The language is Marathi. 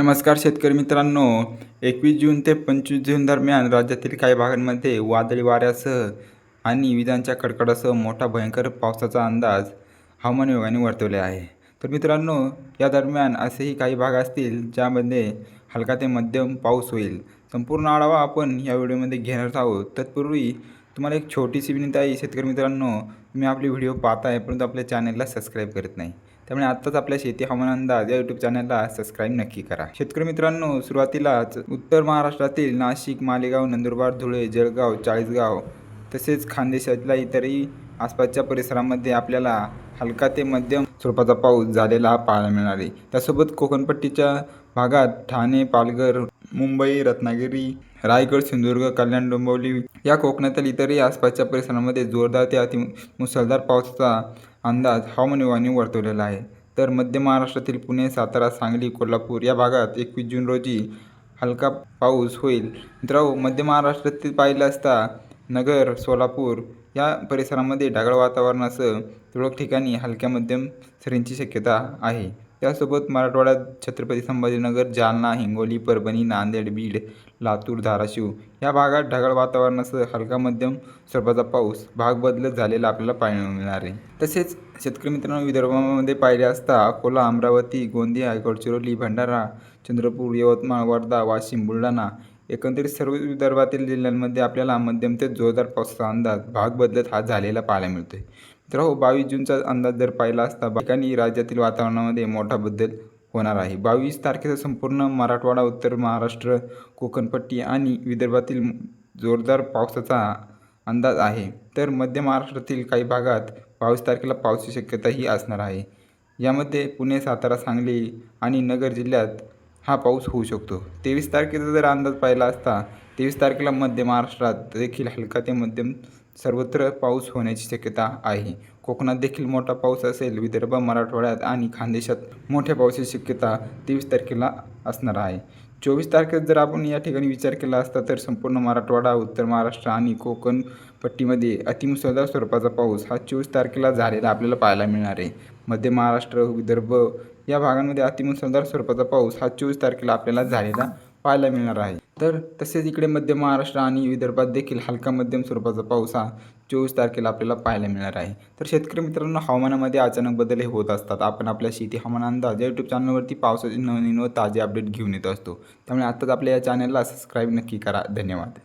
नमस्कार शेतकरी मित्रांनो एकवीस जून ते पंचवीस जून दरम्यान राज्यातील काही भागांमध्ये वादळी वाऱ्यासह आणि विजांच्या कडकडासह मोठा भयंकर पावसाचा अंदाज हवामान विभागाने वर्तवले आहे. तर मित्रांनो या दरम्यान असेही काही भाग असतील ज्यामध्ये हलका ते मध्यम पाऊस होईल. संपूर्ण आढावा आपण या व्हिडिओमध्ये घेणार आहोत. तत्पूर्वी तुम्हाला एक छोटीशी विनंती आहे शेतकरी मित्रांनो तुम्ही आपली व्हिडिओ पाहताय परंतु आपल्या चॅनलला सबस्क्राईब करत नाही. त्यामुळे आत्ताच आपल्या शेती हवामान अंदाज या यूट्यूब चॅनलला सबस्क्राईब नक्की करा. शेतकरी मित्रांनो सुरुवातीलाच उत्तर महाराष्ट्रातील नाशिक मालेगाव नंदुरबार धुळे जळगाव चाळीसगाव तसेच खानदेशातल्या इतरही आसपासच्या परिसरामध्ये आपल्याला हलका ते मध्यम स्वरूपाचा पाऊस झालेला पाहायला मिळणार आहे. त्यासोबत कोकणपट्टीच्या भागात ठाणे पालघर मुंबई रत्नागिरी रायगड सिंधुदुर्ग कल्याण डोंबिवली या कोकणातील इतरही आसपासच्या परिसरामध्ये जोरदार ते अति मुसळधार पावसाचा अंदाज हवामान विभागाने वर्तवलेला आहे. तर मध्य महाराष्ट्रातील पुणे सातारा सांगली कोल्हापूर या भागात एकवीस जून रोजी हलका पाऊस होईल. मित्रांनो मध्य महाराष्ट्रातील पाहिलं असता नगर सोलापूर या परिसरामध्ये ढगाळ वातावरणासह तुरळक ठिकाणी हलक्या मध्यम सरींची शक्यता आहे. त्यासोबत मराठवाड्यात छत्रपती संभाजीनगर जालना हिंगोली परभणी नांदेड बीड लातूर धाराशिव या भागात ढगाळ वातावरणासह हलका मध्यम स्वरूपाचा पाऊस भाग बदलत झालेला आपल्याला पाहायला मिळणार आहे. तसेच शेतकरी मित्रांनो विदर्भामध्ये पाहिले असता अकोला अमरावती गोंदिया गडचिरोली भंडारा चंद्रपूर यवतमाळ वर्धा वाशिम बुलढाणा एकंदरीत सर्व विदर्भातील जिल्ह्यांमध्ये आपल्याला मध्यम ते जोरदार पावसाचा अंदाज भाग बदलत हा झालेला पाहायला मिळतोय. तर हो बावीस जूनचा अंदाज जर पाहिला असता ठिकाणी राज्यातील वातावरणामध्ये मोठा बदल होणार आहे. बावीस तारखेचा संपूर्ण मराठवाडा उत्तर महाराष्ट्र कोकणपट्टी आणि विदर्भातील जोरदार पावसाचा अंदाज आहे. तर मध्य महाराष्ट्रातील काही भागात बावीस तारखेला पावसाची शक्यताही असणार आहे. यामध्ये पुणे सातारा सांगली आणि नगर जिल्ह्यात हा पाऊस होऊ शकतो. तेवीस तारखेचा जर अंदाज पाहिला असता तेवीस तारखेला मध्य महाराष्ट्रात देखील हलका ते मध्यम सर्वत्र पाऊस होण्याची शक्यता आहे. कोकणात देखील मोठा पाऊस असेल विदर्भ मराठवाड्यात आणि खानदेशात मोठ्या पावसाची शक्यता तेवीस तारखेला असणार आहे. चोवीस तारखेत जर आपण या ठिकाणी विचार केला असता तर संपूर्ण मराठवाडा उत्तर महाराष्ट्र आणि कोकण पट्टीमध्ये अतिमुसळधार स्वरूपाचा पाऊस हा चोवीस तारखेला झालेला आपल्याला पाहायला मिळणार आहे. मध्य महाराष्ट्र विदर्भ या भागांमध्ये अतिमुसळधार स्वरूपाचा पाऊस हा चोवीस तारखेला आपल्याला झालेला पाहायला मिळणार आहे. तर तसेच इकडे मध्य महाराष्ट्र आणि विदर्भात देखील हलका मध्यम स्वरूपाचा पाऊस हा चोवीस तारखेला आपल्याला पाहायला मिळणार आहे. तर शेतकरी मित्रांनो हवामानामध्ये अचानक बदल हे होत असतात. आपण आपल्या शेती हवामान अंदाज या यूट्यूब चॅनलवरती पावसाचे नवनवीन व ताजे अपडेट घेऊन येत असतो. त्यामुळे आत्ताच आपल्या या चॅनलला सबस्क्राईब नक्की करा. धन्यवाद.